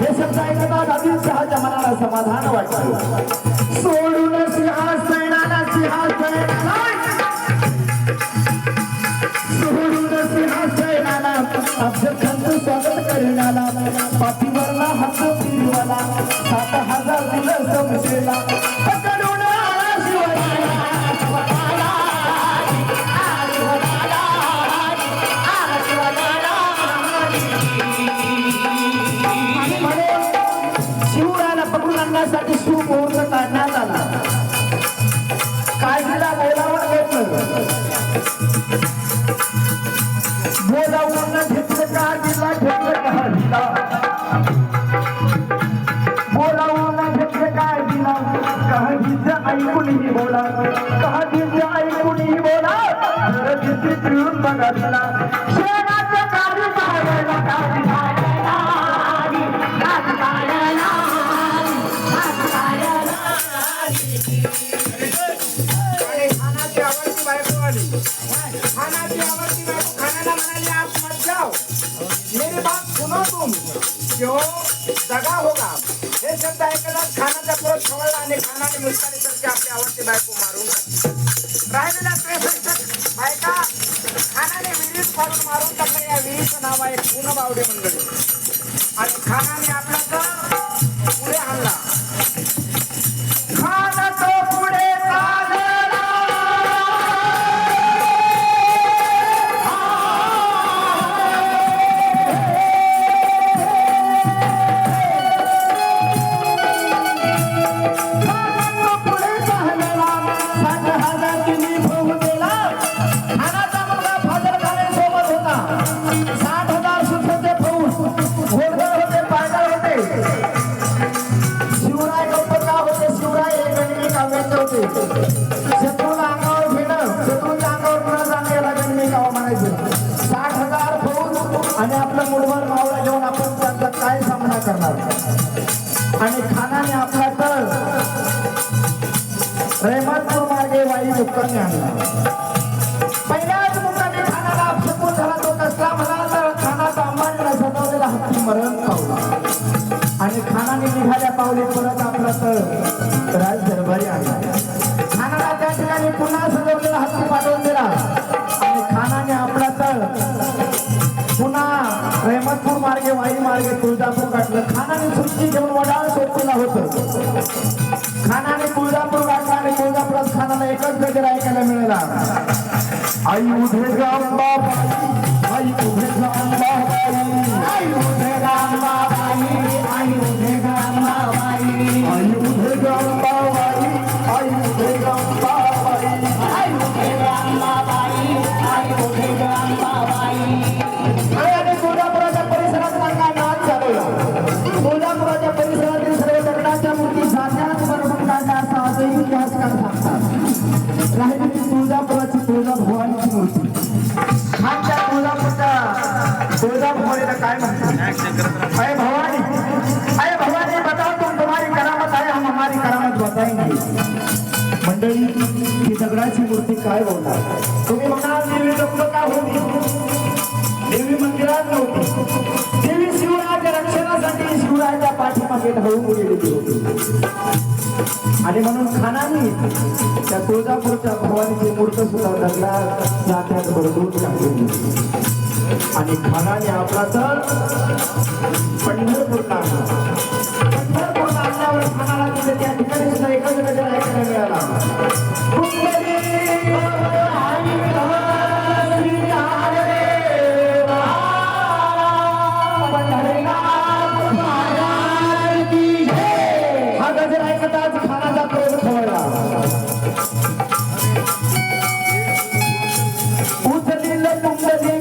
हे शब्द ऐकतात आदिलशहाच्या मनाला समाधान वाटलं सोडून सिंहासनाला सिंहासनाला सोडून सिंहासनाला अफजल खानचं स्वागत करण्याला. पाठीवरला हात फिरवाला. सात हजार दिलं समजेला शिवराला पकडून आणण्यासाठी शिव मुहूर्त काढण्यात आला. काजीला बोलावं घेतलं जगा होगा हे शब्द ऐकला खानाचा क्रोध खवळला आणि खानाने मुस्कानी सारखी आपली आवडती बायको मारून टाकली. राहिलेल्या त्रेसष्ट बायका खानाने विहिरीत पाडून मारून टाकलं या विहिरीचं नाव आहे पूर्ण बावडे मंडळी. आणि खानाने आपला आणि खानाने आपला तळ. रहमतपूर मार्गे वाई मुक्कामी आणला. पहिल्याच मुक्कामी खानाला अपशकून झाला तो कसला म्हणाला तर खानाचा अंबानीला सजवलेला हत्ती मरण पावला. आणि खानाने निघाल्या पावले परत आपला तळ. राज दरबारी आणला. खानाला त्या ठिकाणी पुन्हा सजवलेला हत्ती पाठवून दिला. आणि खानाने आपला तळ. पुन्हा रहमतपूर मार्गे वाई मार्गे तुळजापूर काढलं खानाने सुट्टी घेऊन वडाळ सोडलेला होतं. खानाने तुळजापूर गाठला आणि तुळजापुरात खानाला एकच गजर ऐकायला मिळाला. आई उधे गांबा आई उधे गांबा आई उभे राहिली तुळजापुराची तुळजा भवानीची मूर्ती. खानच्या तुळजापूरच्या तुळजा भवानीला काय म्हणतात? अय भवानी अय भवानी बताओ तुम तुम्हारी करामत आहे हम हमारी करामत बताएंगे मंडळी ही दगडाची मूर्ती काय बोलणार? तुम्ही म्हणाल देवी का होती देवी मंदिरात नव्हती देवी शिवरायाच्या रक्षणासाठी शिवरायाच्या पाठीमागे धावून गेलेली होती. आणि म्हणून खानाने त्या तुळजापूरच्या भवानीची मूर्त सुद्धा दगडा जात्यात बरोबर टाकली आणि खानाने आपला तर पंढरपूर टाकला पंढरपूर टाकल्यावर खानाला तिथे त्या ठिकाणी सुद्धा एकच गजर ऐकायला मिळाला. Thank you.